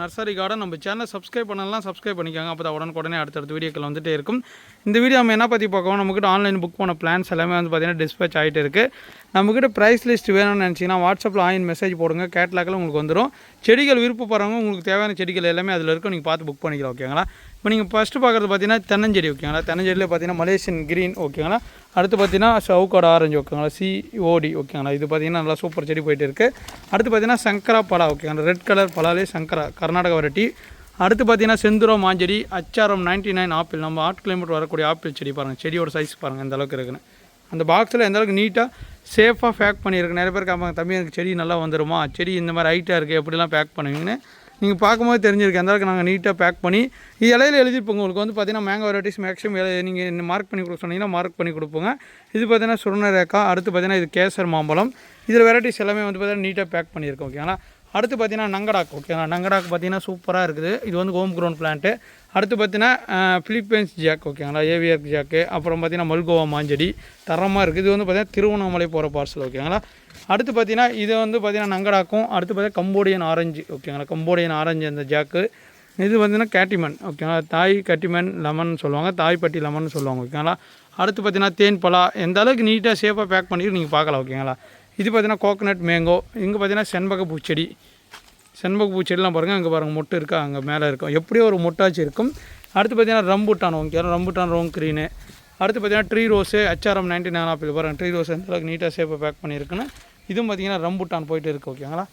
Nursery garden நம்ம சேனலை subscribe பண்ணலாம் சப்ஸ்கிரைப் பண்ணிக்கோங்க. அப்போ தான் உடனுக்குடனே அடுத்தடுத்த வீடியோக்கள் வந்துட்டே இருக்கும். இந்த வீடியோ நம்ம என்ன பற்றி பார்க்கணும் நம்மக்கிட்ட ஆன்லைன் புக் பண்ண பிளான்ஸ் எல்லாமே வந்து பார்த்தீங்கன்னா டிஸ்பேச் ஆகிட்டு இருக்குது நம்மக்கிட்ட ப்ரைஸ் லிஸ்ட் வேணும்னு நினச்சிங்கன்னா வாட்ஸ்அப்பில் ஆயின் மெசேஜ் போடுங்க. கேட்லாக்கில் உங்களுக்கு வந்துடும் செடிகள் விருப்பப்படுறவங்க உங்களுக்கு தேவையான செடிகள் எல்லாமே அதில் இருக்கும். நீங்கள் பார்த்து புக் பண்ணிக்கலாம் ஓகேங்களா இப்போ நீங்கள் ஃபஸ்ட்டு பார்க்குறது பார்த்தீங்கன்னா தென்னஞ்செடி ஓகேங்களா? தென்னஞ்செடியில் பார்த்தீங்கன்னா மலேசியன் க்ரீன் ஓகேங்களா? அடுத்து பார்த்தீங்கன்னா சவுக்காடு ஆரஞ்சு ஓகேங்களா? சிஓடி ஓகேங்களா? இது பார்த்தீங்கன்னா நல்லா சூப்பர் செடி போயிட்டு இருக்குது அடுத்து பார்த்தீங்கன்னா சங்கரா பலா ஓகேங்களா? ரெட் கலர் பலாலே சங்கரா கர்நாடகா வெரைட்டி. அடுத்து பார்த்தீங்கன்னா செந்துரோ மாஞ்செடி அச்சாரம் நைன்ட்டி நைன் ஆப்பிள். நம்ம ஆட் கிலோமீட்டர் வரக்கூடிய ஆப்பிள் செடி பாருங்கள் செடியோட சைஸ் பாருங்கள் எந்த அளவுக்கு இருக்குன்னு. அந்த பாக்ஸில் எந்த அளவுக்கு நீட்டாக சேஃபாக பேக் பண்ணியிருக்கு. நிறைய பேர் கேட்பாங்க தம்பி எனக்கு செடி நல்லா வந்துருமா? செடி இந்த மாதிரி ஹைட்டாக இருக்குது எப்படிலாம் பேக் பண்ணுவீங்கன்னு? நீங்கள் பார்க்கும்போது தெரிஞ்சிருக்கு. அந்த அளவுக்கு நாங்கள் நீட்டாக பேக் பண்ணி இலையில எழுதிருப்போங்க உங்களுக்கு. வந்து பார்த்தீங்கன்னா மேங்கோ வெரைட்டிஸ் மேக்ஸிமம் இலை நீங்கள் மார்க் பண்ணி கொடுக்க சொன்னீங்கன்னா மார்க் பண்ணி கொடுப்போங்க. இது பார்த்தீங்கன்னா சுருணரேக்கா அடுத்து பார்த்தீங்கன்னா இது கேசர் மாம்பழம். இதில் வெரைட்டிஸ் எல்லாமே வந்து பார்த்தீங்கன்னா நீட்டாக பேக் பண்ணியிருக்கோம் ஓகேங்களா அடுத்து பார்த்தீங்கன்னா நங்கடாக் ஓகேங்களா நங்கடாக் பார்த்தீங்கன்னா சூப்பராக இருக்குது. இது வந்து ஹோம் க்ரௌண்ட் பிளான்ட்டு அடுத்து பார்த்தீங்கன்னா பிலிப்பைன்ஸ் ஜாக் ஓகேங்களா ஏவியர் ஜாக்கு அப்புறம் பார்த்தீங்கன்னா மல்கோவா மாஞ்செடி. தரமாக இருக்குது இது வந்து பார்த்தீங்கன்னா திருவண்ணாமலை போகிற பார்சல் ஓகேங்களா அடுத்து பார்த்தீங்கன்னா இது வந்து பார்த்தீங்கன்னா நங்கடாக்கும். அடுத்து பார்த்தீங்கன்னா கம்போடியன் ஆரஞ்சு ஓகேங்களா கம்போடியன் ஆரஞ்சு அந்த ஜாக்கு இது பார்த்தீங்கன்னா கேட்டிமன் ஓகேங்களா தாய் கட்டிமன் லெமன் சொல்லுவாங்க. தாய்ப்பட்டி லெமன் சொல்லுவாங்க ஓகேங்களா அடுத்து பார்த்தீங்கன்னா தேன் பலா. எந்த அளவுக்கு நீட்டாக சேஃபாக பேக் பண்ணிட்டு நீங்கள் பார்க்கலாம் ஓகேங்களா இது பார்த்தீங்கன்னா கோகனட் மேங்கோ இங்கே பார்த்தீங்கன்னா செண்பக பூச்செடி. செண்பக பூச்செடிலாம் பாருங்கள் அங்கே பாருங்கள் மொட்டு இருக்கா அங்கே மேலே இருக்கும். எப்படியோ ஒரு மொட்டாச்சு இருக்கும். அடுத்து பார்த்தீங்கன்னா ரம்புட்டான் ஓகே ரம்புட்டான் ரோங் க்ரீனு. அடுத்து பார்த்தீங்கன்னா tree rose HRM ninety nine apple பாருங்கள் ட்ரீ ரோஸ் எந்த அளவுக்கு நீட்டாக சேஃபாக பேக் பண்ணியிருக்குன்னு. இதுவும் பார்த்தீங்கன்னா ரம்புட்டான் போயிட்டு இருக்குது ஓகேங்களா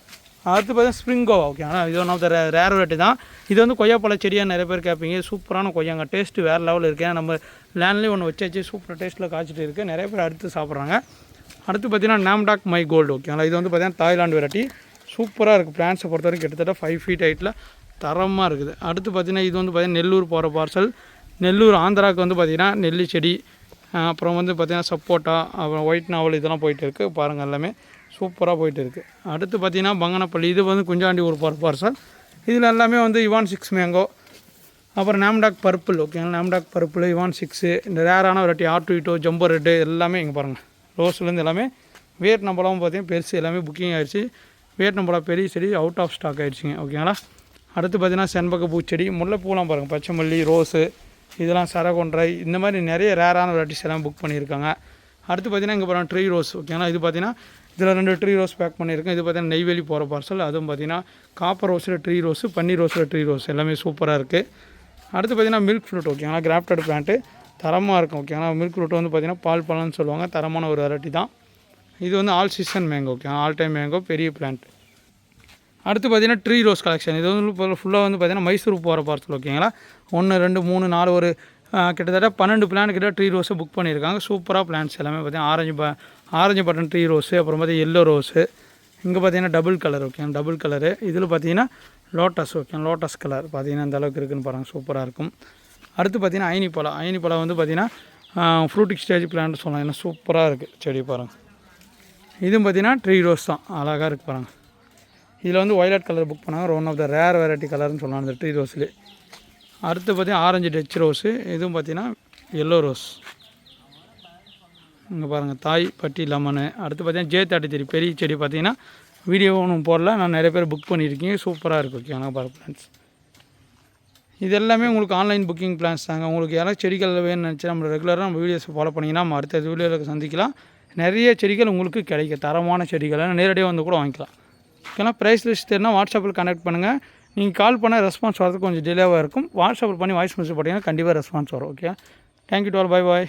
அடுத்து பார்த்தீங்கன்னா ஸ்ப்ரிங்கோவா ஓகேங்களா இது one of the rare variety தான். இது வந்து கொய்யாப்பழ செடியாக நிறைய பேர் கேட்பீங்க. சூப்பரான கொய்யாங்க டேஸ்ட்டு வேறு லெவலில் இருக்குது நம்ம லேண்ட்லேயும் ஒன்று வச்சு வச்சு சூப்பர் டேஸ்ட்டில் காய்ச்சிட்டு இருக்குது நிறைய பேர் அடுத்து சாப்பிட்றாங்க. அடுத்து பார்த்தீங்கன்னா நாம்டாக் மை கோல்டு ஓகேங்களா இது வந்து பார்த்தீங்கன்னா தாய்லாந்து வெரைட்டி சூப்பராக இருக்குது பிளான்ஸை பொறுத்த வரைக்கும் கிட்டத்தட்ட ஃபைவ் ஃபீட் ஹைட்டில் தரமாக இருக்குது. அடுத்து பார்த்தீங்கன்னா இது வந்து பார்த்திங்கன்னா நெல்லூர் போகிற பார்சல் நெல்லூர் ஆந்திராவுக்கு வந்து பார்த்திங்கன்னா நெல்லி செடி அப்புறம் வந்து பார்த்திங்கன்னா சப்போட்டா அப்புறம் ஒயிட் நாவல் இதெல்லாம் போயிட்டு இருக்குது பாருங்கள் எல்லாமே. சூப்பராக போயிட்டு இருக்குது அடுத்து பார்த்திங்கன்னா பங்கனப்பள்ளி இது வந்து குஞ்சாண்டி ஊர் போகிற பார்சல் இதில் எல்லாமே வந்து இவான் சிக்ஸ் மேங்கோ அப்புறம் நாம்டாக் பர்பிள் ஓகேங்களா நாம்டாக் பர்பிள் இவான் சிக்ஸு இந்த ரேரான வெரைட்டி ஆர்டுவிட்டோ ஜம்போ ரெட்டு எல்லாமே இங்கே பாருங்கள் ரோஸ்லேருந்து எல்லாமே வேட் நம்பலாம் பார்த்தீங்கன்னா பெருசு எல்லாமே புக்கிங் ஆகிடுச்சு வேட் நம்பலாம் பெரிய செடி அவுட் ஆஃப் ஸ்டாக் ஆகிடுச்சிங்க ஓகேங்களா அடுத்து பார்த்தீங்கன்னா செண்பக பூச்செடி முல்லைப்பூலாம் பாருங்கள் பச்சை மல்லி ரோஸு இதெல்லாம் சரகொன்றை இந்த மாதிரி நிறைய ரேரான வெரைட்டிஸ் எல்லாம் புக் பண்ணியிருக்காங்க. அடுத்து பார்த்தீங்கன்னா இங்கே பாருங்கள் ட்ரீ ரோஸ் ஓகேங்களா இது பார்த்தீங்கன்னா இதில் ரெண்டு ட்ரீ ரோஸ் பேக் பண்ணியிருக்கேன். இது பார்த்தீங்கன்னா நெய்வேலி போகிற பார்சல் அதுவும் பார்த்தீங்கன்னா காப்பர் ரோஸில் ட்ரீ ரோஸு பன்னீர் ரோஸில் ட்ரீ ரோஸ் எல்லாமே சூப்பராக இருக்குது அடுத்து பார்த்தீங்கன்னா மில்க் ஃப்ரூட் ஓகேங்களா கிராஃப்டட் பிளான்ட்டு தரமாக இருக்கும் ஓகே ஆனால் மில்க் ஃப்ரூட் வந்து பார்த்தீங்கன்னா பால் பழம்னு சொல்லுவாங்க. தரமான ஒரு வெரைட்டி தான். இது வந்து all season mango okay all time mango பெரிய பிளான்ட் அடுத்து பார்த்தீங்கன்னா ட்ரீ ரோஸ் கலெக்ஷன் இது வந்து இப்போ ஃபுல்லாக வந்து பார்த்தீங்கன்னா மைசூர் போகிற பார்சல் ஓகேங்களா ஒன்று ரெண்டு மூணு நாலு ஒரு கிட்டத்தட்ட பன்னெண்டு பிளான் கிட்ட ட்ரீ ரோஸை புக் பண்ணியிருக்காங்க சூப்பராக பிளான்ஸ் எல்லாமே பார்த்தீங்கன்னா ஆரஞ்சு ப ஆரஞ்சு பட்டன் ட்ரீ ரோஸு அப்புறம் பார்த்தீங்கன்னா எல்லோ ரோஸு இங்கே பார்த்தீங்கன்னா double colour okay double colour இதில் பார்த்தீங்கன்னா லோட்டஸ் ஓகே லோட்டஸ் கலர் பார்த்தீங்கன்னா அந்த அளவுக்கு இருக்குன்னு பாருங்கள் சூப்பராக இருக்கும். அடுத்து பார்த்தீங்கன்னா அயனி பழம் அயனி பழம் வந்து பார்த்தீங்கன்னா ஃப்ரூட்டிக் ஸ்டேஜ் பிளான்ட் சொல்லலாம் ஏன்னா சூப்பராக இருக்குது செடி பாருங்கள் இதுவும் பார்த்தீங்கன்னா ட்ரீ ரோஸ் தான். அழகாக இருக்குது பாருங்கள் இதில் வந்து ஒய்லட் கலர் புக் பண்ணாங்க. One of the rare variety கலர்னு சொல்லலாம் அந்த ட்ரீ ரோஸ்லேயே அடுத்து பார்த்தீங்கன்னா ஆரஞ்சு டச் ரோஸு இதுவும் பார்த்தீங்கன்னா எல்லோ ரோஸ் இங்கே பாருங்கள் தாய் பட்டி லெமனு. அடுத்து பார்த்தீங்கன்னா ஜே தேர்ட்டி த்ரீ பெரிய செடி பார்த்திங்கன்னா வீடியோ ஒன்றும் போடல. நான் நிறைய பேர் புக் பண்ணியிருக்கீங்க. சூப்பராக இருக்குது ஓகே ஆனால் பாருங்கள் ஃப்ரெண்ட்ஸ் இது எல்லாமே உங்களுக்கு ஆன்லைன் புக்கிங் பிளான்ஸ் தாங்க. உங்களுக்கு யாராவது செடிகள் வேணும்னு நினச்சி நம்ம ரெகுலராக நம்ம வீடியோஸ் ஃபாலோ பண்ணிங்கன்னா நம்ம அடுத்த வீடியோவில் சந்திக்கலாம். நிறைய செடிகள் உங்களுக்கு கிடைக்கும். தரமான செடிகளை நேரடியாக வந்து கூட வாங்கிக்கலாம். ஓகேனா ப்ரைஸ் லிஸ்ட் தெரினா வாட்ஸ்அப்பில் கனெக்ட் பண்ணுங்கள் நீங்கள் கால் பண்ண ரெஸ்பான்ஸ் வரதுக்கு கொஞ்சம் டிலேவாக இருக்கும். வாட்ஸ்அப்பில் பண்ணி வாய்ஸ் மெசேஜ் போட்டிங்கன்னா கண்டிப்பாக ரெஸ்பான்ஸ் வரும். Okay thank you to all bye